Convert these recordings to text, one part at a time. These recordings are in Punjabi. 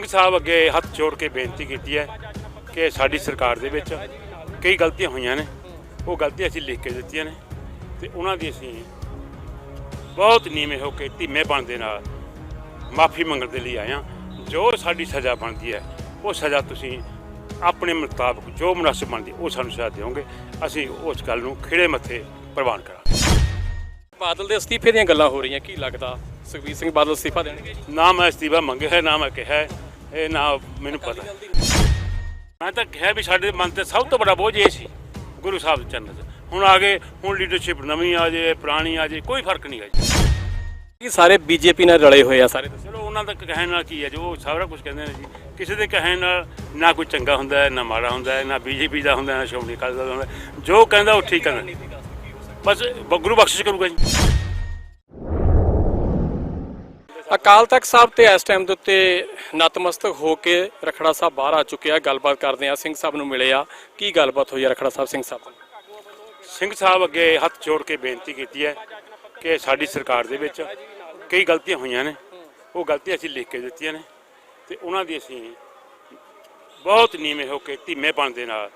ਸਿੰਘ ਸਾਹਿਬ ਅੱਗੇ ਹੱਥ ਜੋੜ ਕੇ ਬੇਨਤੀ ਕੀਤੀ ਹੈ ਕਿ ਸਾਡੀ ਸਰਕਾਰ ਦੇ ਵਿੱਚ ਕਈ ਗਲਤੀਆਂ ਹੋਈਆਂ ਨੇ। ਉਹ ਗਲਤੀਆਂ ਅਸੀਂ ਲਿਖ ਕੇ ਦਿੱਤੀਆਂ ਨੇ ਤੇ ਉਹਨਾਂ ਦੀ ਅਸੀਂ ਬਹੁਤ ਨੀਵੇਂ ਹੋ ਕੇ ਧੀਮੇ ਬਣ ਦੇ ਨਾਲ ਮਾਫੀ ਮੰਗਣ ਦੇ ਲਈ ਹਾਂ। ਜੋ ਸਾਡੀ ਸਜ਼ਾ ਬਣਦੀ ਹੈ ਉਹ ਸਜ਼ਾ ਤੁਸੀਂ ਆਪਣੇ ਮੁਤਾਬਕ ਜੋ ਮੁਨਾਸਿਬ ਬਣਦੀ ਉਹ ਸਾਨੂੰ ਸਜ਼ਾ ਦਿਓਗੇ। ਅਸੀਂ ਉਸ ਗੱਲ ਨੂੰ ਖਿਹੜੇ ਮੱਥੇ ਪ੍ਰਵਾਨ ਕਰਾਂਗੇ। ਬਾਦਲ ਦੇ ਅਸਤੀਫੇ ਦੀਆਂ ਗੱਲਾਂ ਹੋ ਰਹੀਆਂ ਕੀ ਲੱਗਦਾ? ਸੁਖਬੀਰ ਸਿੰਘ ਬਾਦਲ ਅਸਤੀਫਾ ਦੇਣਗੇ? ਨਾ ਮੈਂ ਅਸਤੀਫਾ ਮੰਗਿਆ ਹੈ ਨਾ ਮੈਂ ਕਿਹਾ ਹੈ, ਇਹ ਨਾ ਮੈਨੂੰ ਪਤਾ। ਮੈਂ ਤਾਂ ਕਿਹਾ ਵੀ ਸਾਡੇ ਮਨ ਤੇ ਸਭ ਤੋਂ ਵੱਡਾ ਬੋਝ ਇਹ ਸੀ ਗੁਰੂ ਸਾਹਿਬ ਦੇ ਚਰਨਾਂ 'ਚ ਹੁਣ ਆ ਗਏ ਹੁਣ ਲੀਡਰਸ਼ਿਪ ਨਵੀਂ ਆ ਜੇ ਪੁਰਾਣੀ ਆ ਜੇ ਕੋਈ ਫ਼ਰਕ ਨਹੀਂ ਹੈ ਜੀ। ਇਹ ਸਾਰੇ ਬੀਜੇਪੀ ਨਾਲ ਰਲੇ ਹੋਏ ਆ ਸਾਰੇ? ਚਲੋ ਉਹਨਾਂ ਦਾ ਕਹਿਣ ਨਾਲ ਕੀ ਹੈ ਜੋ ਸਾਰਾ ਕੁਝ ਕਹਿੰਦੇ ਨੇ ਜੀ। ਕਿਸੇ ਦੇ ਕਹਿਣ ਨਾਲ ਨਾ ਕੋਈ ਚੰਗਾ ਹੁੰਦਾ ਹੈ ਨਾ ਮਾੜਾ ਹੁੰਦਾ ਹੈ ਨਾ ਬੀਜੇਪੀ ਦਾ ਹੁੰਦਾ ਹੈ ਨਾ ਅਕਾਲੀ ਦਲ ਦਾ ਹੁੰਦਾ। ਹੈ। ਜੋ ਕਹਿੰਦਾ ਉਹ ਠੀਕ ਕਹਿੰਦਾ। ਬਸ ਗੁਰੂ ਬਖਸ਼ਿਸ਼ ਕਰੂਗਾ ਜੀ। ਅਕਾਲ ਤਖਤ ਸਾਹਿਬ ਤੇ ਇਸ ਟਾਈਮ ਦੇ ਉੱਤੇ ਨਤਮਸਤਕ ਹੋ ਕੇ ਰਖੜਾ ਸਾਹਿਬ ਬਾਹਰ ਆ ਚੁੱਕਿਆ ਗੱਲਬਾਤ ਕਰਦੇ ਆ। ਸਿੰਘ ਸਾਹਿਬ ਨੂੰ ਮਿਲੇ ਆ। ਕੀ ਗੱਲਬਾਤ ਹੋਈ ਆ ਰਖੜਾ ਸਾਹਿਬ, ਸਿੰਘ ਸਾਹਿਬ ਸਿੰਘ ਸਾਹਿਬ ਅੱਗੇ ਹੱਥ ਜੋੜ ਕੇ ਬੇਨਤੀ ਕੀਤੀ ਹੈ ਕਿ ਸਾਡੀ ਸਰਕਾਰ ਦੇ ਵਿੱਚ ਕਈ ਗਲਤੀਆਂ ਹੋਈਆਂ ਨੇ। ਉਹ ਗਲਤੀਆਂ ਅਸੀਂ ਲਿਖ ਕੇ ਦਿੱਤੀਆਂ ਨੇ ਤੇ ਉਹਨਾਂ ਦੀ ਅਸੀਂ ਬਹੁਤ ਨੀਵੇਂ ਹੋ ਕੇ ਧੀਮੇ ਬਣ ਦੇ ਨਾਲ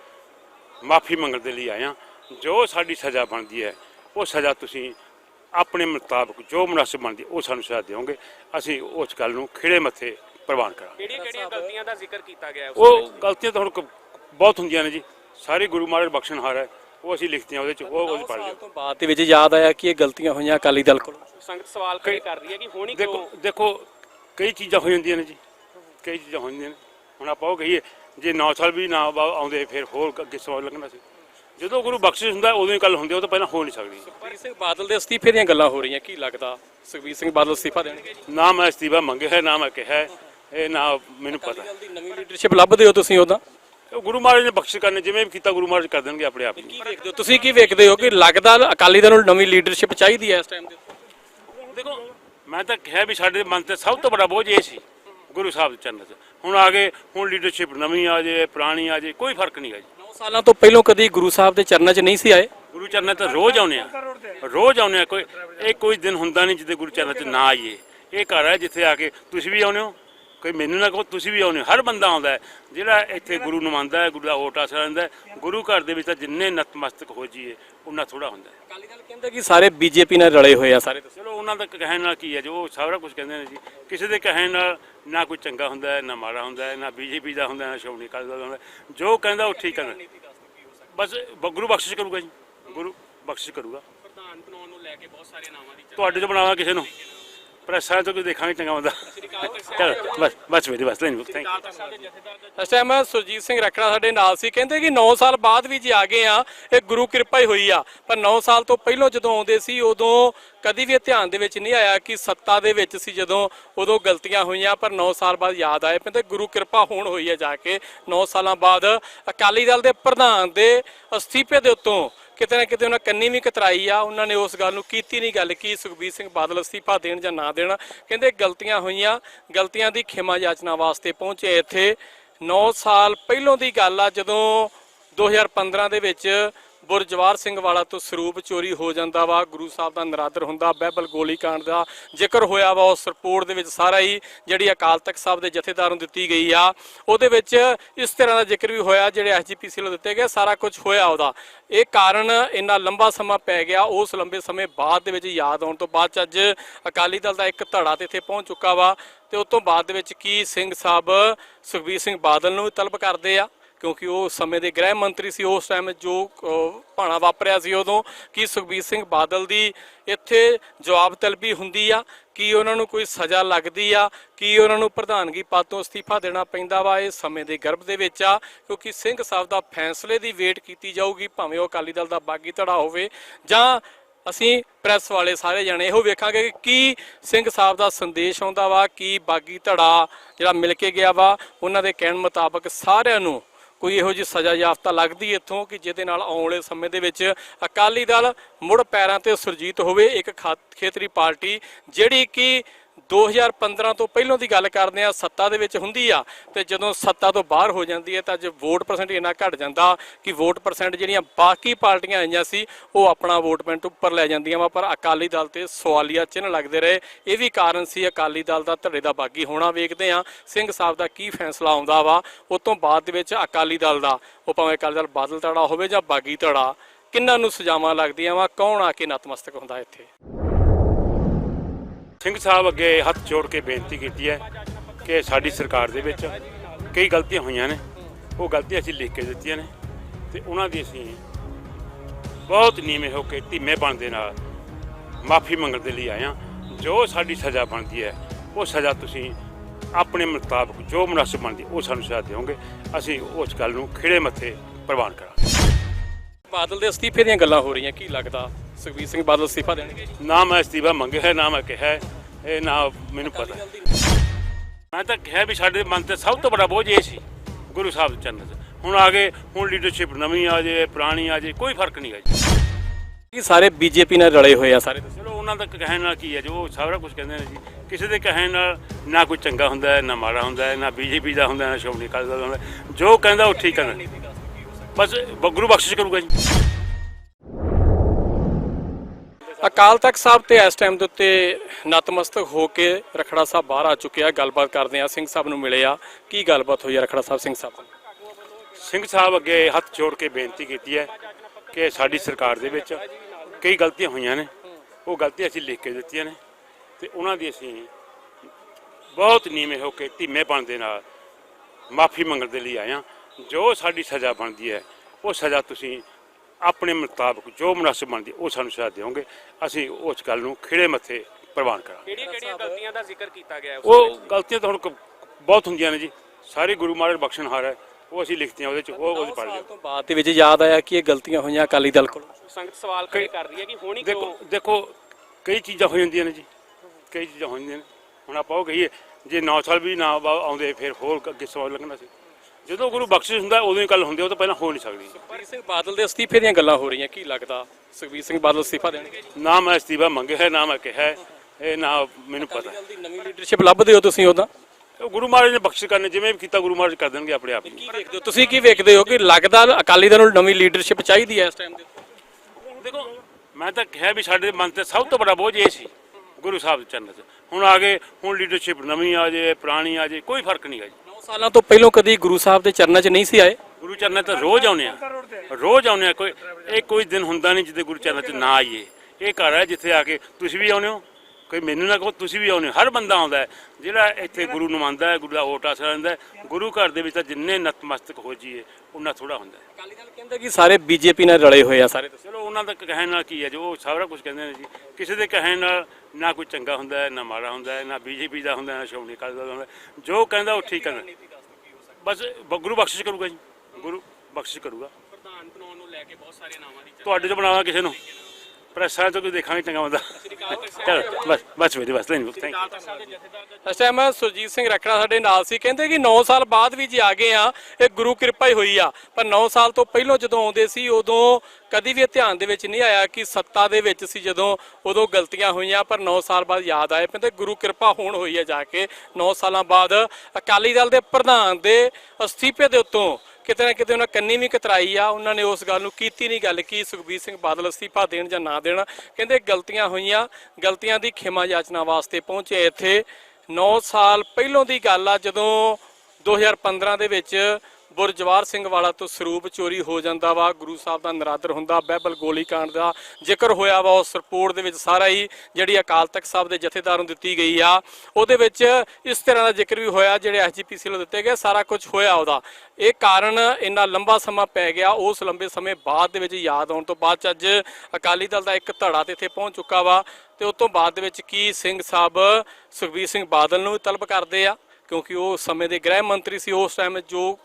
ਮਾਫੀ ਮੰਗਣ ਦੇ ਲਈ ਆਏ ਹਾਂ। ਜੋ ਸਾਡੀ ਸਜ਼ਾ ਬਣਦੀ ਹੈ, ਉਹ ਸਜ਼ਾ ਤੁਸੀਂ ਆਪਣੇ ਮੁਤਾਬਕ ਜੋ ਮੁਨਾਸਿਬ ਬਣਦੀ ਉਹ ਸਾਨੂੰ ਸਜ਼ਾ ਦਿਓਗੇ। ਅਸੀਂ ਉਸ ਗੱਲ ਨੂੰ ਖਿਹੜੇ ਮੱਥੇ ਪ੍ਰਵਾਨ ਕਰਾਂਗੇ। ਕਿਹੜੀਆਂ ਕਿਹੜੀਆਂ ਗਲਤੀਆਂ ਦਾ ਜ਼ਿਕਰ ਕੀਤਾ ਗਿਆ ਹੈ ਉਸ ਉਹ ਵਿੱਚ? ਗਲਤੀਆਂ ਤਾਂ ਹੁਣ ਕ- ਬਹੁਤ ਹੁੰਦੀਆਂ ਨੇ ਜੀ। ਸਾਰੇ ਗੁਰੂ ਮਹਾਰਾਜ ਬਖਸ਼ਣਹਾਰ ਹੈ। ਉਹ ਅਸੀਂ ਲਿਖਤੀਆਂ ਉਹਦੇ ਚ ਉਹ ਉਹ ਪੜ੍ਹ ਲਿਓ ਤੋਂ ਬਾਅਦ ਦੇ ਵਿੱਚ ਯਾਦ ਆਇਆ ਕਿ ਇਹ ਗਲਤੀਆਂ ਹੋਈਆਂ ਅਕਾਲੀ ਦਲ ਕੋਲ। ਸੰਗਤ ਸਵਾਲ ਖੜੇ ਕਰ ਰਹੀ ਹੈ ਕਿ ਹੋਣੀ ਦੇਖੋ ਕਿਉਂ ਦੇਖੋ ਕਈ ਚੀਜ਼ਾਂ ਹੋ ਜਾਂਦੀਆਂ ਨੇ ਜੀ। ਕਈ ਚੀਜ਼ਾਂ ਹੋ ਜਾਂਦੀਆਂ ਨੇ। ਹੁਣ ਆਪਾਂ ਉਹ ਕਹੀਏ ਜੇ 9 ਸਾਲ ਵੀ ਨਾ ਆਉਂਦੇ ਫਿਰ ਹੋਰ ਅੱਗੇ ਸਵਾਲ ਲੱਗਣਾ ਸੀ। ਜਦੋਂ ਗੁਰੂ ਬਖਸ਼ਿਸ਼ ਹੁੰਦਾ ਉਦੋਂ ਹੀ ਗੱਲ ਹੁੰਦੀ ਆ, ਉਹ ਤਾਂ ਪਹਿਲਾਂ ਹੋ ਨਹੀਂ ਸਕਦੀ। ਸੁਖਬੀਰ ਸਿੰਘ ਬਾਦਲ ਦੇ ਅਸਤੀਫੇ ਦੀਆਂ ਗੱਲਾਂ ਹੋ ਰਹੀਆਂ ਕੀ ਲੱਗਦਾ? ਸੁਖਬੀਰ ਸਿੰਘ ਬਾਦਲ ਅਸਤੀਫਾ ਦੇਣਗੇ? ਨਾ ਮੈਂ ਅਸਤੀਫਾ ਮੰਗਿਆ ਹੈ ਨਾ ਮੈਂ ਕਿਹਾ ਹੈ, ਇਹ ਨਾ ਮੈਨੂੰ ਪਤਾ। ਦੀ ਨਵੀਂ ਲੀਡਰਸ਼ਿਪ ਲੱਭਦੇ ਹੋ ਤੁਸੀਂ ਉਹਦਾ ਉਹ ਗੁਰੂ ਮਹਾਰਾਜ ਨੇ ਬਖਸ਼ਿਸ਼ ਕਰਨੇ ਜਿਵੇਂ ਵੀ ਕੀਤਾ ਗੁਰੂ ਮਹਾਰਾਜ ਕਰ ਦੇਣਗੇ ਆਪਣੇ ਆਪ ਹੀ। ਕੀ ਵੇਖਦੇ ਹੋ? ਤੁਸੀਂ ਕੀ ਵੇਖਦੇ ਹੋ ਕਿ ਲੱਗਦਾ ਅਕਾਲੀ ਦਲ ਨੂੰ ਨਵੀਂ ਲੀਡਰਸ਼ਿਪ ਚਾਹੀਦੀ ਹੈ ਇਸ ਟਾਈਮ ਦੇ ਉੱਤੇ? ਦੇਖੋ ਮੈਂ ਤਾਂ ਕਿਹਾ ਵੀ ਸਾਡੇ ਮਨ ਤੇ ਸਭ ਤੋਂ ਵੱਡਾ ਬੋਝ ਇਹ ਸੀ ਗੁਰੂ ਸਾਹਿਬ ਦੇ ਚਰਨਾਂ 'ਚ। ਹੁਣ ਆ ਗਏ ਹੁਣ ਲੀਡਰਸ਼ਿਪ ਨਵੀਂ ਆ ਜੇ ਪੁਰਾਣੀ ਆ ਜੇ ਕੋਈ ਫ਼ਰਕ ਨਹੀਂ ਹੈ ਜੀ। 9 ਸਾਲਾਂ ਤੋਂ ਪਹਿਲਾਂ ਕਦੀ ਗੁਰੂ ਸਾਹਿਬ ਦੇ ਚਰਨਾਂ 'ਚ ਨਹੀਂ ਸੀ ਆਏ। ਗੁਰੂ ਚਰਨਾਂ ਤੇ ਰੋਜ਼ ਆਉਨੇ ਆ। ਰੋਜ਼ ਆਉਨੇ ਆ। ਕੋਈ, ਇਹ ਕੋਈ ਦਿਨ ਹੁੰਦਾ ਨਹੀਂ ਜਿੱਦੇ ਗੁਰੂ ਚਰਨਾਂ 'ਚ ਨਾ ਆਈਏ। ਇਹ ਘਰ ਹੈ ਜਿੱਥੇ ਆ ਕੇ ਤੁਸੀਂ ਵੀ ਆਉਨੇ ਹੋ। ਕੋਈ ਮੈਨੂੰ ਨਾ ਕਹੋ ਤੁਸੀਂ ਵੀ ਆਉਨੇ ਹਰ ਬੰਦਾ ਆਉਂਦਾ ਹੈ। ਜਿਹੜਾ ਇੱਥੇ ਗੁਰੂ ਨੂੰ ਮੰਨਦਾ ਹੈ ਗੁਰੂ ਦਾ ਓਟ ਆਸਰਾ ਲੈਂਦਾ ਹੈ ਗੁਰੂ ਘਰ ਦੇ ਵਿੱਚ ਤਾਂ ਜਿੰਨੇ ਨਤਮਸਤਕ ਹੋ ਜੀਏ ਉਹਨਾਂ ਥੋੜਾ ਹੁੰਦਾ ਹੈ। ਅਕਾਲੀ ਦਲ ਕਹਿੰਦਾ ਕਿ ਸਾਰੇ ਬੀਜੇਪੀ ਨਾਲ ਰਲੇ ਹੋਏ ਆ ਸਾਰੇ ਚਲੋ ਉਹਨਾਂ ਦਾ ਕਹਿਣ ਨਾਲ ਕੀ ਹੈ ਜੋ ਉਹ ਸਾਰਾ ਕੁਝ ਕਹਿੰਦੇ ਨੇ ਜੀ। ਕਿਸੇ ਦੇ ਕਹਿਣ ਨਾਲ ਨਾ ਕੋਈ ਚੰਗਾ ਹੁੰਦਾ ਹੈ ਨਾ ਮਾੜਾ ਹੁੰਦਾ ਹੈ ਨਾ ਬੀਜੇਪੀ ਦਾ ਹੁੰਦਾ ਹੈ ਨਾ ਸ਼੍ਰੋਮਣੀ ਅਕਾਲੀ ਦਲ ਦਾ ਹੁੰਦਾ ਹੈ। ਜੋ ਕਹਿੰਦਾ ਉਹ ਠੀਕ ਕਹਿੰਦਾ। ਬਸ ਬ- ਗੁਰੂ ਬਖਸ਼ਿਸ਼ ਕਰੂਗਾ ਜੀ। ਗੁਰੂ ਬਖਸ਼ਿਸ਼ ਕਰੂਗਾ। ਪ੍ਰਧਾਨ ਬਣਾਉਣ ਨੂੰ ਲੈ ਕੇ ਬਹੁਤ ਸਾਰੇ ਨਾਵਾਂ ਦੀ ਤੁਹਾਡੇ ਤੋਂ ਬਣਾਵਾ ਕਿਸੇ ਨੂੰ? ਪ੍ਰੈਸਾਂ ਤੋਂ ਕੋਈ ਦੇਖਾਂਗੇ ਚੰਗਾ ਹੁੰਦਾ ਚਲੋ, ਬਸ ਬਸ ਮੇਰੀ, ਬਸ, ਲੈਣ ਥੈਂਕ ਯੂ ਇਸ ਟਾਈਮ ਸੁਰਜੀਤ ਸਿੰਘ ਰਖੜਾ ਸਾਡੇ ਨਾਲ ਸੀ। ਕਹਿੰਦੇ ਕਿ 9 ਸਾਲ ਬਾਅਦ ਵੀ ਜੇ ਆ ਗਏ ਆ, ਇਹ ਗੁਰੂ ਕਿਰਪਾ ਹੀ ਹੋਈ ਆ। ਪਰ 9 ਸਾਲ ਤੋਂ ਪਹਿਲਾਂ ਜਦੋਂ ਆਉਂਦੇ ਸੀ, ਉਦੋਂ ਕਦੀ ਵੀ ਇਹ ਧਿਆਨ ਦੇ ਵਿੱਚ ਨਹੀਂ ਆਇਆ ਕਿ ਸੱਤਾ ਦੇ ਵਿੱਚ ਸੀ ਜਦੋਂ, ਉਦੋਂ ਗਲਤੀਆਂ ਹੋਈਆਂ, ਪਰ 9 ਸਾਲ ਬਾਅਦ ਯਾਦ ਆਏ। ਕਹਿੰਦੇ ਗੁਰੂ ਕਿਰਪਾ ਹੋਣ ਹੋਈ ਹੈ ਜਾ ਕੇ। 9 ਸਾਲਾਂ ਬਾਅਦ ਅਕਾਲੀ ਦਲ ਦੇ ਪ੍ਰਧਾਨ ਦੇ ਅਸਤੀਫੇ ਦੇ ਉੱਤੋਂ ਕਿਤੇ ਨਾ ਕਿਤੇ ਉਹਨਾਂ ਕੰਨੀ ਵੀ ਕਤਰਾਈ ਆ, ਉਹਨਾਂ ਨੇ ਉਸ ਗੱਲ ਨੂੰ ਕੀਤੀ ਨਹੀਂ ਗੱਲ ਕੀ ਸੁਖਬੀਰ ਸਿੰਘ ਬਾਦਲ ਅਸਤੀਫਾ ਦੇਣ ਜਾਂ ਨਾ ਦੇਣ। ਕਹਿੰਦੇ ਗਲਤੀਆਂ ਹੋਈਆਂ, ਗਲਤੀਆਂ ਦੀ ਖਿਮਾ ਯਾਚਨਾ ਵਾਸਤੇ ਪਹੁੰਚੇ ਇੱਥੇ। 9 ਸਾਲ ਪਹਿਲੋਂ ਦੀ ਗੱਲ ਆ, ਜਦੋਂ 2015 ਦੇ ਵਿੱਚ ਬੁਰਜਵਾਰ ਸਿੰਘ ਵਾਲਾ ਤੋਂ ਸਰੂਪ ਚੋਰੀ ਹੋ ਜਾਂਦਾ ਵਾ, ਗੁਰੂ ਸਾਹਿਬ ਦਾ ਨਰਾਦਰ ਹੁੰਦਾ, ਬਹਿਬਲ ਗੋਲੀकांड ਦਾ ਜ਼ਿਕਰ ਹੋਇਆ ਵਾ, ਉਸ ਰਿਪੋਰਟ ਦੇ ਵਿੱਚ ਸਾਰਾ ਹੀ ਜਿਹੜੀ ਅਕਾਲ ਤਖਤ ਸਾਹਿਬ ਦੇ ਜਥੇਦਾਰ ਨੂੰ ਦਿੱਤੀ ਗਈ ਆ। ਉਹਦੇ ਵਿੱਚ ਇਸ ਤਰ੍ਹਾਂ ਦਾ ਜ਼ਿਕਰ ਵੀ ਹੋਇਆ, ਜਿਹੜੇ ਐਸਜੀਪੀਸੀ ਨੂੰ ਦਿੱਤੇ ਗਏ, ਸਾਰਾ ਕੁਝ ਹੋਇਆ ਉਹਦਾ। ਇਹ ਕਾਰਨ ਇੰਨਾ ਲੰਬਾ ਸਮਾਂ ਪੈ ਗਿਆ, ਉਸ ਲੰਬੇ ਸਮੇਂ ਬਾਅਦ ਦੇ ਵਿੱਚ ਯਾਦ ਆਉਣ ਤੋਂ ਬਾਅਦ 'ਚ ਅੱਜ ਅਕਾਲੀ ਦਲ ਦਾ ਇੱਕ ਧੜਾ ਤੇ ਇੱਥੇ ਪਹੁੰਚ ਚੁੱਕਾ ਵਾ, ਤੇ ਉਸ ਤੋਂ ਬਾਅਦ ਦੇ ਵਿੱਚ ਕੀ ਸਿੰਘ ਸਾਹਿਬ ਸੁਖਬੀਰ ਸਿੰਘ ਬਾਦਲ ਨੂੰ ਵੀ ਤਲਬ ਕਰਦੇ ਆ। ਕਿਉਂਕਿ ਉਹ ਸਮੇਂ ਦੇ ਗ੍ਰਹਿ ਮੰਤਰੀ ਸੀ, ਉਸ ਟਾਈਮ ਜੋ ਭਾਣਾ ਵਾਪਰਿਆ ਸੀ ਉਦੋਂ, ਕਿ ਸੁਖਬੀਰ ਸਿੰਘ ਬਾਦਲ ਦੀ ਇੱਥੇ ਜਵਾਬ ਤਲਬੀ ਹੁੰਦੀ ਆ? ਕੀ ਉਹਨਾਂ ਨੂੰ ਕੋਈ ਸਜ਼ਾ ਲੱਗਦੀ ਆ? ਕੀ ਉਹਨਾਂ ਨੂੰ ਪ੍ਰਧਾਨਗੀ ਪਦ ਤੋਂ ਅਸਤੀਫਾ ਦੇਣਾ ਪੈਂਦਾ ਵਾ? ਇਹ ਸਮੇਂ ਦੇ ਗਰਭ ਦੇ ਵਿੱਚ ਆ, ਕਿਉਂਕਿ ਸਿੰਘ ਸਾਹਿਬ ਦਾ ਫੈਸਲੇ ਦੀ ਵੇਟ ਕੀਤੀ ਜਾਊਗੀ, ਭਾਵੇਂ ਉਹ ਅਕਾਲੀ ਦਲ ਦਾ ਬਾਗੀ ਧੜਾ ਹੋਵੇ। ਜਾਂ ਅਸੀਂ ਪ੍ਰੈਸ ਵਾਲੇ ਸਾਰੇ ਜਣੇ ਇਹੋ ਵੇਖਾਂਗੇ ਕਿ ਕੀ ਸਿੰਘ ਸਾਹਿਬ ਦਾ ਸੰਦੇਸ਼ ਆਉਂਦਾ ਵਾ, ਕੀ ਬਾਗੀ ਧੜਾ ਜਿਹੜਾ ਮਿਲ ਕੇ ਗਿਆ ਵਾ, ਉਹਨਾਂ ਦੇ ਕਹਿਣ ਮੁਤਾਬਕ ਸਾਰਿਆਂ ਨੂੰ ਕੋਈ ਇਹੋ ਜਿਹੀ ਸਜ਼ਾ ਯਾਫਤਾ ਲੱਗਦੀ ਇੱਥੋਂ ਕਿ ਜਿਹਦੇ ਨਾਲ ਆਉਣ ਵਾਲੇ ਸਮੇਂ ਦੇ ਵਿੱਚ ਅਕਾਲੀ ਦਲ ਮੁੜ ਪੈਰਾਂ ਤੇ ਸੁਰਜੀਤ ਹੋਵੇ, ਇੱਕ ਖਾ- ਖੇਤਰੀ ਪਾਰਟੀ ਜਿਹੜੀ ਕਿ 2015 ਤੋਂ ਪਹਿਲਾਂ ਦੀ ਗੱਲ ਕਰਦੇ ਆ ਸੱਤਾ ਦੇ ਵਿੱਚ ਹੁੰਦੀ ਆ ਤੇ ਜਦੋਂ ਸੱਤਾ ਤੋਂ ਬਾਹਰ ਹੋ ਜਾਂਦੀ ਹੈ ਤਾਂ ਜੇ ਵੋਟ ਪਰਸੈਂਟ ਇੰਨਾ ਘਟ ਜਾਂਦਾ ਕਿ ਵੋਟ ਪਰਸੈਂਟ ਜਿਹੜੀਆਂ ਬਾਕੀ ਪਾਰਟੀਆਂ ਆਈਆਂ ਸੀ, ਉਹ ਆਪਣਾ ਵੋਟ ਪੈਂਟ ਉੱਪਰ ਲੈ ਜਾਂਦੀਆਂ ਵਾ। ਪਰ ਅਕਾਲੀ ਦਲ ਤੇ ਸਵਾਲੀਆ ਚਿੰਨ੍ਹ ਲੱਗਦੇ ਰਹੇ। ਇਹ ਵੀ ਕਾਰਨ ਸੀ ਅਕਾਲੀ ਦਲ ਦਾ ਧੜੇ ਦਾ ਬਾਗੀ ਹੋਣਾ। ਵੇਖਦੇ ਆ ਸਿੰਘ ਸਾਹਿਬ ਦਾ ਕੀ ਫੈਸਲਾ ਆਉਂਦਾ ਵਾ। ਉਸ ਤੋਂ ਬਾਅਦ ਦੇ ਵਿੱਚ ਅਕਾਲੀ ਦਲ ਦਾ, ਉਹ ਭਾਵੇਂ ਅਕਾਲੀ ਦਲ ਬਾਦਲ ਧੜਾ ਹੋਵੇ ਜਾਂ ਬਾਗੀ ਧੜਾ, ਕਿੰਨਾਂ ਨੂੰ ਸਜ਼ਾਵਾਂ ਲੱਗਦੀਆਂ ਵਾ, ਕੌਣ ਆ ਕੇ ਨਤਮਸਤਕ ਹੁੰਦਾ ਇੱਥੇ? ਸਿੰਘ ਸਾਹਿਬ ਅੱਗੇ ਹੱਥ ਜੋੜ ਕੇ ਬੇਨਤੀ ਕੀਤੀ ਹੈ ਕਿ ਸਾਡੀ ਸਰਕਾਰ ਦੇ ਵਿੱਚ ਕਈ ਗਲਤੀਆਂ ਹੋਈਆਂ ਨੇ, ਉਹ ਗਲਤੀਆਂ ਅਸੀਂ ਲਿਖ ਕੇ ਦਿੱਤੀਆਂ ਨੇ ਤੇ ਉਹਨਾਂ ਦੀ ਅਸੀਂ ਬਹੁਤ ਨੀਵੇਂ ਹੋ ਕੇ ਧੀਮੇਪਣ ਦੇ ਨਾਲ ਮਾਫੀ ਮੰਗਣ ਦੇ ਲਈ ਆਏ ਹਾਂ। ਜੋ ਸਾਡੀ ਸਜ਼ਾ ਬਣਦੀ ਹੈ, ਉਹ ਸਜ਼ਾ ਤੁਸੀਂ ਆਪਣੇ ਮੁਤਾਬਕ ਜੋ ਮੁਨਾਸਬ ਬਣਦੀ, ਉਹ ਸਾਨੂੰ ਸਜ਼ਾ ਦਿਓਗੇ। ਅਸੀਂ ਉਸ ਗੱਲ ਨੂੰ ਖਿੜੇ ਮੱਥੇ ਪ੍ਰਵਾਨ ਕਰਾਂਗੇ। ਬਾਦਲ ਦੇ ਅਸਤੀਫੇ ਦੀਆਂ ਗੱਲਾਂ ਹੋ ਰਹੀਆਂ, ਕੀ ਲੱਗਦਾ? ਸੁਖਬੀਰ ਸਿੰਘ ਬਾਦਲ ਅਸਤੀਫਾ ਦੇਣਗੇ ਨਾ ਮੈਂ ਅਸਤੀਫਾ ਮੰਗਿਆ ਹੈ ਨਾ ਮੈਂ ਕਿਹਾ ਹੈ, ਇਹ ਨਾ ਮੈਨੂੰ ਪਤਾ। ਹੈ। ਮੈਂ ਤਾਂ ਕਿਹਾ ਵੀ ਸਾਡੇ ਮਨ ਤੇ ਸਭ ਤੋਂ ਵੱਡਾ ਬੋਝ ਇਹ ਸੀ ਗੁਰੂ ਸਾਹਿਬ ਦੇ ਚਰਨਾਂ 'ਚ। ਹੁਣ ਆ ਗਏ ਹੁਣ ਲੀਡਰਸ਼ਿਪ ਨਵੀਂ ਆ ਜੇ ਪੁਰਾਣੀ ਆ ਜੇ ਕੋਈ ਫ਼ਰਕ ਨਹੀਂ ਹੈ ਜੀ ਇਹ ਸਾਰੇ ਬੀਜੇਪੀ ਨਾਲ ਰਲੇ ਹੋਏ ਆ ਸਾਰੇ? ਚਲੋ ਉਹਨਾਂ ਦਾ ਕਹਿਣ ਨਾਲ ਕੀ ਹੈ ਜੋ ਸਾਰਾ ਕੁਝ ਕਹਿੰਦੇ ਨੇ ਜੀ। ਕਿਸੇ ਦੇ ਕਹਿਣ ਨਾਲ ਨਾ ਕੋਈ ਚੰਗਾ ਹੁੰਦਾ ਹੈ ਨਾ ਮਾੜਾ ਹੁੰਦਾ ਹੈ ਨਾ ਬੀਜੇਪੀ ਦਾ ਹੁੰਦਾ ਹੈ ਨਾ ਅਕਾਲੀ ਦਲ ਦਾ ਹੁੰਦਾ। ਹੈ। ਜੋ ਕਹਿੰਦਾ ਉਹ ਠੀਕ ਕਹਿੰਦਾ। ਬਸ ਗੁਰੂ ਬਖਸ਼ਿਸ਼ ਕਰੂਗਾ ਜੀ। ਅਕਾਲ ਤਖਤ ਸਾਹਿਬ ਤੇ ਇਸ ਟਾਈਮ ਦੇ ਉੱਤੇ ਨਤਮਸਤਕ ਹੋ ਕੇ ਰਖੜਾ ਸਾਹਿਬ ਬਾਹਰ ਆ ਚੁੱਕਿਆ ਗੱਲਬਾਤ ਕਰਦੇ ਆ। ਸਿੰਘ ਸਾਹਿਬ ਨੂੰ ਮਿਲੇ ਆ। ਕੀ ਗੱਲਬਾਤ ਹੋਈ ਆ ਰਖੜਾ ਸਾਹਿਬ, ਸਿੰਘ ਸਾਹਿਬ ਸਿੰਘ ਸਾਹਿਬ ਅੱਗੇ ਹੱਥ ਜੋੜ ਕੇ ਬੇਨਤੀ ਕੀਤੀ ਹੈ ਕਿ ਸਾਡੀ ਸਰਕਾਰ ਦੇ ਵਿੱਚ ਕਈ ਗਲਤੀਆਂ ਹੋਈਆਂ ਨੇ। ਉਹ ਗਲਤੀਆਂ ਅਸੀਂ ਲਿਖ ਕੇ ਦਿੱਤੀਆਂ ਨੇ ਤੇ ਉਹਨਾਂ ਦੀ ਅਸੀਂ ਬਹੁਤ ਨੀਵੇਂ ਹੋ ਕੇ ਧੀਮੇਪਣ ਦੇ ਨਾਲ ਮਾਫੀ ਮੰਗਣ ਦੇ ਲਈ ਆਏ ਹਾਂ। ਜੋ ਸਾਡੀ ਸਜ਼ਾ ਬਣਦੀ ਹੈ, ਉਹ ਸਜ਼ਾ ਤੁਸੀਂ ਆਪਣੇ ਮੁਤਾਬਕ ਜੋ ਮੁਨਾਸਬ ਬਣਦੀ ਉਹ ਸਾਨੂੰ ਸਜ਼ਾ ਦਿਓਗੇ। ਅਸੀਂ ਉਸ ਗੱਲ ਨੂੰ ਖਿੜੇ ਮੱਥੇ ਪ੍ਰਵਾਨ ਕਰਾਂਗੇ। ਕਿਹੜੀਆਂ ਕਿਹੜੀਆਂ ਗਲਤੀਆਂ ਦਾ ਜ਼ਿਕਰ ਕੀਤਾ ਗਿਆ ਉਸ ਉਹ ਗਲਤੀਆਂ ਤਾਂ ਹੁਣ ਕ- ਬਹੁਤ ਹੁੰਦੀਆਂ ਨੇ ਜੀ। ਸਾਰੇ ਗੁਰੂ ਮਹਾਰਾਜ ਬਖਸ਼ਣਹਾਰ ਹੈ। ਉਹ ਅਸੀਂ ਲਿਖਤੀਆਂ ਉਹਦੇ ਚ ਉਹ ਉਹਦੇ ਸਾਲ ਲਿਓ। ਤੋਂ ਬਾਅਦ ਦੇ ਵਿੱਚ ਯਾਦ ਆਇਆ ਕਿ ਇਹ ਗਲਤੀਆਂ ਹੋਈਆਂ ਅਕਾਲੀ ਦਲ ਕੋਲ? ਸੰਗਤ ਸਵਾਲ ਖੜੇ ਕਰ ਰਹੀ ਹੈ ਕਿ ਹੋਣੀ ਕਿਉਂ ਦੇਖੋ ਦੇਖੋ ਕਈ ਚੀਜ਼ਾਂ ਹੋ ਜਾਂਦੀਆਂ ਨੇ ਜੀ। ਕਈ ਚੀਜ਼ਾਂ ਹੋ ਜਾਂਦੀਆਂ ਨੇ। ਹੁਣ ਆਪਾਂ ਉਹ ਕਹੀਏ ਜੇ 9 ਸਾਲ ਵੀ ਨਾ ਆਉਂਦੇ ਫਿਰ ਹੋਰ ਅੱਗੇ ਸਵਾਲ ਲੱਗਣਾ ਸੀ। ਜਦੋਂ ਗੁਰੂ ਬਖਸ਼ਿਸ਼ ਹੁੰਦਾ ਉਦੋਂ ਹੀ ਗੱਲ ਹੁੰਦੀ ਉਹ ਤਾਂ ਪਹਿਲਾਂ ਹੋ ਨਹੀਂ ਸਕਦੀ। ਸੁਖਬੀਰ ਸਿੰਘ ਬਾਦਲ ਦੇ ਅਸਤੀਫੇ ਦੀਆਂ ਗੱਲਾਂ ਹੋ ਰਹੀਆਂ ਕੀ ਲੱਗਦਾ? ਸੁਖਬੀਰ ਸਿੰਘ ਬਾਦਲ ਅਸਤੀਫਾ ਦੇਣਗੇ? ਨਾ ਮੈਂ ਅਸਤੀਫਾ ਮੰਗਿਆ ਹੈ ਨਾ ਮੈਂ ਕਿਹਾ ਹੈ, ਇਹ ਨਾ ਮੈਨੂੰ ਪਤਾ। ਹੈ। ਦਲ ਦੀ ਨਵੀਂ ਲੀਡਰਸ਼ਿਪ ਲੱਭਦੇ ਹੋ ਤੁਸੀਂ ਉਹਦਾ ਉਹ ਗੁਰੂ ਮਹਾਰਾਜ ਨੇ ਬਖਸ਼ਿਸ਼ ਕਰਨੇ ਜਿਵੇਂ ਵੀ ਕੀਤਾ ਗੁਰੂ ਮਹਾਰਾਜ ਕਰ ਦੇਣਗੇ ਆਪਣੇ ਆਪ ਹੀ। ਕੀ ਵੇਖਦੇ ਹੋ? ਤੁਸੀਂ ਕੀ ਵੇਖਦੇ ਹੋ ਕਿ ਲੱਗਦਾ ਅਕਾਲੀ ਦਲ ਨੂੰ ਨਵੀਂ ਲੀਡਰਸ਼ਿਪ ਚਾਹੀਦੀ ਹੈ ਇਸ ਟਾਈਮ ਦੇ ਦੇਖੋ ਮੈਂ ਤਾਂ ਕਿਹਾ ਵੀ ਸਾਡੇ ਮਨ ਤੇ ਸਭ ਤੋਂ ਵੱਡਾ ਬੋਝ ਇਹ ਸੀ ਗੁਰੂ ਸਾਹਿਬ ਦੇ ਚਰਨਾਂ 'ਚ। ਹੁਣ ਆ ਗਏ ਹੁਣ ਲੀਡਰਸ਼ਿਪ ਨਵੀਂ ਆ ਜੇ ਪੁਰਾਣੀ ਆ ਜੇ ਕੋਈ ਫ਼ਰਕ ਨਹੀਂ ਹੈ ਜੀ। 9 ਸਾਲਾਂ ਤੋਂ ਪਹਿਲਾਂ ਕਦੀ ਗੁਰੂ ਸਾਹਿਬ ਦੇ ਚਰਨਾਂ 'ਚ ਨਹੀਂ ਸੀ ਆਏ। ਗੁਰੂ ਚਰਨਾਂ 'ਤੇ ਰੋਜ਼ ਆਉਂਦੇ ਆ ਰੋਜ਼ ਆਉਂਦੇ ਆ ਕੋਈ, ਇਹ ਕੋਈ ਦਿਨ ਹੁੰਦਾ ਨਹੀਂ ਜਿੱਦੇ ਗੁਰੂ ਚਰਨਾਂ 'ਚ ਨਾ ਆਈਏ। ਇਹ ਘਰ ਹੈ ਜਿੱਥੇ ਆ ਕੇ ਤੁਸੀਂ ਵੀ ਆਉਂਦੇ ਹੋ। ਕੋਈ ਮੈਨੂੰ ਨਾ ਕਹੋ ਤੁਸੀਂ ਵੀ ਆਉਂਦੇ ਹੋ। ਹਰ ਬੰਦਾ ਆਉਂਦਾ ਹੈ। ਜਿਹੜਾ ਇੱਥੇ ਗੁਰੂ ਨੂੰ ਮੰਨਦਾ ਹੈ ਗੁਰੂ ਦਾ ਓਟ ਆਸਰਾ ਲੈਂਦਾ ਹੈ ਗੁਰੂ ਘਰ ਦੇ ਵਿੱਚ ਤਾਂ ਜਿੰਨੇ ਨਤਮਸਤਕ ਹੋ ਜੀਏ ਉਹਨਾਂ ਥੋੜਾ ਹੁੰਦਾ ਹੈ। ਅਕਾਲੀ ਦਲ ਕਹਿੰਦਾ ਕਿ ਸਾਰੇ ਬੀਜੇਪੀ ਨਾਲ ਰਲੇ ਹੋਏ ਆ ਸਾਰੇ ਚਲੋ ਉਹਨਾਂ ਦਾ ਕਹਿਣ ਨਾਲ ਕੀ ਹੈ ਜੋ? ਉਹ ਸਾਰਾ ਕੁਝ ਕਹਿੰਦੇ ਨੇ ਜੀ। ਕਿਸੇ ਦੇ ਕਹਿਣ ਨਾਲ ਨਾ ਕੋਈ ਚੰਗਾ ਹੁੰਦਾ ਹੈ ਨਾ ਮਾੜਾ ਹੁੰਦਾ ਹੈ ਨਾ ਬੀਜੇਪੀ ਦਾ ਹੁੰਦਾ ਹੈ ਨਾ ਸ਼੍ਰੋਮਣੀ ਅਕਾਲੀ ਦਲ ਦਾ ਹੁੰਦਾ ਹੈ। ਜੋ ਕਹਿੰਦਾ ਉਹ ਠੀਕ ਕਹਿੰਦਾ। ਬਸ ਬ- ਗੁਰੂ ਬਖਸ਼ਿਸ਼ ਕਰੂਗਾ ਜੀ। ਗੁਰੂ ਬਖਸ਼ਿਸ਼ ਕਰੂਗਾ। ਪ੍ਰਧਾਨ ਬਣਾਉਣ ਨੂੰ ਲੈ ਕੇ ਬਹੁਤ ਸਾਰੇ ਨਾਵਾਂ ਦੀ ਤੁਹਾਡੇ ਤੋਂ ਬਣਾਵਾ ਕਿਸੇ ਨੂੰ? ਪ੍ਰੈਸਾਂ ਤੋਂ ਦੇਖਾਂਗੇ, ਚੰਗਾ ਬੰਦਾ। ਚਲ, ਬਸ ਬਸ ਮੇਰੀ ਬਸ ਥੈਂਕ ਯੂ ਇਸ ਟਾਈਮ ਸੁਰਜੀਤ ਸਿੰਘ ਰਖੜਾ ਸਾਡੇ ਨਾਲ ਸੀ, ਕਹਿੰਦੇ ਕਿ 9 ਸਾਲ ਬਾਅਦ ਵੀ ਜੇ ਆ ਗਏ ਆ, ਇਹ ਗੁਰੂ ਕਿਰਪਾ ਹੀ ਹੋਈ ਆ। ਪਰ 9 ਸਾਲ ਤੋਂ ਪਹਿਲਾਂ ਜਦੋਂ ਆਉਂਦੇ ਸੀ, ਉਦੋਂ ਕਦੀ ਵੀ ਇਹ ਧਿਆਨ ਦੇ ਵਿੱਚ ਨਹੀਂ ਆਇਆ ਕਿ ਸੱਤਾ ਦੇ ਵਿੱਚ ਸੀ ਜਦੋਂ, ਉਦੋਂ ਗਲਤੀਆਂ ਹੋਈਆਂ, ਪਰ 9 ਸਾਲ ਬਾਅਦ ਯਾਦ ਆਏ। ਕਹਿੰਦੇ ਗੁਰੂ ਕਿਰਪਾ ਹੋਣ ਹੋਈ ਹੈ ਜਾ ਕੇ। 9 ਸਾਲਾਂ ਬਾਅਦ ਅਕਾਲੀ ਦਲ ਦੇ ਪ੍ਰਧਾਨ ਦੇ ਅਸਤੀਫੇ ਦੇ ਉੱਤੋਂ ਕਿਤੇ ਨਾ ਕਿਤੇ ਉਹਨਾਂ ਕੰਨੀ ਵੀ ਕਤਰਾਈ ਆ, ਉਹਨਾਂ ਨੇ ਉਸ ਗੱਲ ਨੂੰ ਕੀਤੀ ਨਹੀਂ ਗੱਲ ਕੀ ਸੁਖਬੀਰ ਸਿੰਘ ਬਾਦਲ ਅਸਤੀਫਾ ਦੇਣ ਜਾਂ ਨਾ ਦੇਣ। ਕਹਿੰਦੇ ਗਲਤੀਆਂ ਹੋਈਆਂ, ਗਲਤੀਆਂ ਦੀ ਖਿਮਾ ਯਾਚਨਾ ਵਾਸਤੇ ਪਹੁੰਚੇ ਇੱਥੇ। 9 ਸਾਲ ਪਹਿਲੋਂ ਦੀ ਗੱਲ ਆ, ਜਦੋਂ 2015 ਦੇ ਵਿੱਚ ਬੁਰਜਵਾਰ ਸਿੰਘ ਵਾਲਾ ਤੋਂ ਸਰੂਪ ਚੋਰੀ ਹੋ ਜਾਂਦਾ ਵਾ। ਗੁਰੂ ਸਾਹਿਬ ਦਾ ਨਰਾਦਰ ਹੁੰਦਾ, ਬਹਿਬਲ ਗੋਲੀ ਦਾ ਜ਼ਿਕਰ ਹੋਇਆ ਵਾ। ਉਸ ਰਿਪੋਰਟ ਦੇ ਵਿੱਚ ਸਾਰਾ ਹੀ ਜਿਹੜੀ ਅਕਾਲ ਤਖਤ ਸਾਹਿਬ ਦੇ ਜਥੇਦਾਰ ਨੂੰ ਦਿੱਤੀ ਗਈ ਆ। ਉਹਦੇ ਵਿੱਚ ਇਸ ਤਰ੍ਹਾਂ ਦਾ ਜ਼ਿਕਰ ਵੀ ਹੋਇਆ, ਜਿਹੜੇ ਐਸਜੀਪੀਸੀ ਨੂੰ ਦਿੱਤੇ ਗਏ, ਸਾਰਾ ਕੁਝ ਹੋਇਆ ਉਹਦਾ। ਇਹ ਕਾਰਨ ਇੰਨਾ ਲੰਬਾ ਸਮਾਂ ਪੈ ਗਿਆ, ਉਸ ਲੰਬੇ ਸਮੇਂ ਬਾਅਦ ਦੇ ਵਿੱਚ ਯਾਦ ਆਉਣ ਤੋਂ ਬਾਅਦ 'ਚ ਅੱਜ ਅਕਾਲੀ ਦਲ ਦਾ ਇੱਕ ਧੜਾ ਤੇ ਇੱਥੇ ਪਹੁੰਚ ਚੁੱਕਾ ਵਾ। ਤੇ ਉਸ ਤੋਂ ਬਾਅਦ ਦੇ ਵਿੱਚ ਕੀ ਸਿੰਘ ਸਾਹਿਬ ਸੁਖਬੀਰ ਸਿੰਘ ਬਾਦਲ ਨੂੰ ਵੀ ਤਲਬ ਕਰਦੇ ਆ। ਕਿਉਂਕਿ ਉਹ ਸਮੇਂ ਦੇ ਗ੍ਰਹਿ ਮੰਤਰੀ ਸੀ, ਉਸ ਟਾਈਮ ਜੋ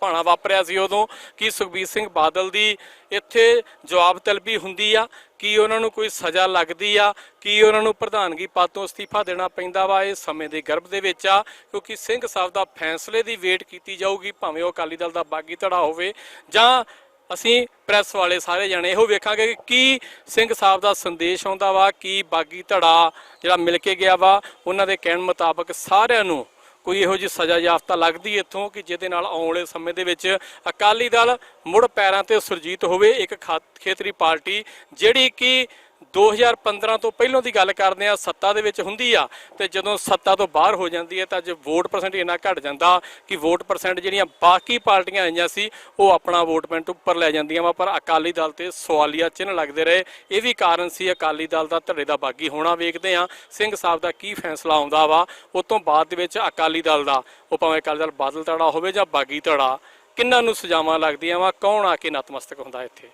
ਭਾਣਾ ਵਾਪਰਿਆ ਸੀ ਉਦੋਂ, ਕਿ ਸੁਖਬੀਰ ਸਿੰਘ ਬਾਦਲ ਦੀ ਇੱਥੇ ਜਵਾਬ ਤਲਬੀ ਹੁੰਦੀ ਆ? ਕੀ ਉਹਨਾਂ ਨੂੰ ਕੋਈ ਸਜ਼ਾ ਲੱਗਦੀ ਆ? ਕੀ ਉਹਨਾਂ ਨੂੰ ਪ੍ਰਧਾਨਗੀ ਪਦ ਤੋਂ ਅਸਤੀਫਾ ਦੇਣਾ ਪੈਂਦਾ ਵਾ? ਇਹ ਸਮੇਂ ਦੇ ਗਰਭ ਦੇ ਵਿੱਚ ਆ, ਕਿਉਂਕਿ ਸਿੰਘ ਸਾਹਿਬ ਦਾ ਫੈਸਲੇ ਦੀ ਵੇਟ ਕੀਤੀ ਜਾਊਗੀ, ਭਾਵੇਂ ਉਹ ਅਕਾਲੀ ਦਲ ਦਾ ਬਾਗੀ ਧੜਾ ਹੋਵੇ। ਜਾਂ ਅਸੀਂ ਪ੍ਰੈਸ ਵਾਲੇ ਸਾਰੇ ਜਣੇ ਇਹੋ ਵੇਖਾਂਗੇ ਕਿ ਕੀ ਸਿੰਘ ਸਾਹਿਬ ਦਾ ਸੰਦੇਸ਼ ਆਉਂਦਾ ਵਾ, ਕੀ ਬਾਗੀ ਧੜਾ ਜਿਹੜਾ ਮਿਲ ਕੇ ਗਿਆ ਵਾ, ਉਹਨਾਂ ਦੇ ਕਹਿਣ ਮੁਤਾਬਕ ਸਾਰਿਆਂ ਨੂੰ ਕੋਈ ਇਹੋ ਜਿਹੀ ਸਜ਼ਾ ਯਾਫਤਾ ਲੱਗਦੀ ਇੱਥੋਂ ਕਿ ਜਿਹਦੇ ਨਾਲ ਆਉਣ ਵਾਲੇ ਸਮੇਂ ਦੇ ਵਿੱਚ ਅਕਾਲੀ ਦਲ ਮੁੜ ਪੈਰਾਂ ਤੇ ਸੁਰਜੀਤ ਹੋਵੇ, ਇੱਕ ਖਾ- ਖੇਤਰੀ ਪਾਰਟੀ ਜਿਹੜੀ ਕਿ 2015 ਤੋਂ ਪਹਿਲਾਂ ਦੀ ਗੱਲ ਕਰਦੇ ਆ ਸੱਤਾ ਦੇ ਵਿੱਚ ਹੁੰਦੀ ਆ ਤੇ ਜਦੋਂ ਸੱਤਾ ਤੋਂ ਬਾਹਰ ਹੋ ਜਾਂਦੀ ਹੈ ਤਾਂ ਜੇ ਵੋਟ ਪਰਸੈਂਟ ਇੰਨਾ ਘਟ ਜਾਂਦਾ ਕਿ ਵੋਟ ਪਰਸੈਂਟ ਜਿਹੜੀਆਂ ਬਾਕੀ ਪਾਰਟੀਆਂ ਆਈਆਂ ਸੀ, ਉਹ ਆਪਣਾ ਵੋਟ ਪੈਂਟ ਉੱਪਰ ਲੈ ਜਾਂਦੀਆਂ ਵਾ। ਪਰ ਅਕਾਲੀ ਦਲ ਤੇ ਸਵਾਲੀਆ ਚਿੰਨ੍ਹ ਲੱਗਦੇ ਰਹੇ। ਇਹ ਵੀ ਕਾਰਨ ਸੀ ਅਕਾਲੀ ਦਲ ਦਾ ਧੜੇ ਦਾ ਬਾਗੀ ਹੋਣਾ। ਵੇਖਦੇ ਆ ਸਿੰਘ ਸਾਹਿਬ ਦਾ ਕੀ ਫੈਸਲਾ ਆਉਂਦਾ ਵਾ। ਉਸ ਤੋਂ ਬਾਅਦ ਦੇ ਵਿੱਚ ਅਕਾਲੀ ਦਲ ਦਾ, ਉਹ ਭਾਵੇਂ ਅਕਾਲੀ ਦਲ ਬਾਦਲ ਧੜਾ ਹੋਵੇ ਜਾਂ ਬਾਗੀ ਧੜਾ, ਕਿੰਨਾਂ ਨੂੰ ਸਜ਼ਾਵਾਂ ਲੱਗਦੀਆਂ ਵਾ, ਕੌਣ ਆ ਕੇ ਨਤਮਸਤਕ ਹੁੰਦਾ ਇੱਥੇ?